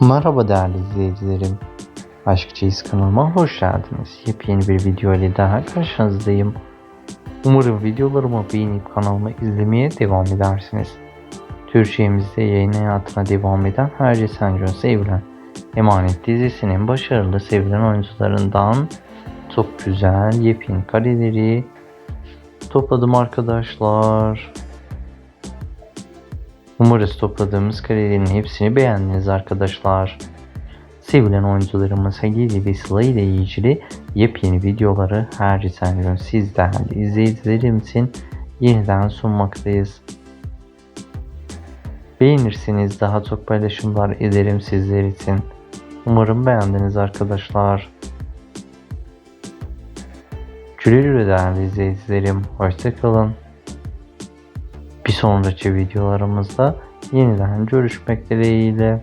Merhaba değerli izleyicilerim. Aşk Çeyiz kanalıma hoş geldiniz. Yepyeni bir video ile daha karşınızdayım. Umarım videolarımı beğenip kanalımı izlemeye devam edersiniz. Türkçemizde yayın hayatına devam eden Herce Sencan sevilen Emanet dizisinin başarılı sevilen oyuncularından çok güzel yepyeni kareleri topladım arkadaşlar. Umarız topladığımız karelerin hepsini beğendiniz arkadaşlar. Sevilen oyuncularımız Hagili ve Sıla ile ilgili yepyeni videoları her geçen gün siz değerli izleyicilerim için yeniden sunmaktayız. Beğenirseniz daha çok paylaşımlar ederim sizler için. Umarım beğendiniz arkadaşlar. Güle güle değerli izleyicilerim. Hoşçakalın. Sonraki videolarımızda yeniden görüşmek dileğiyle.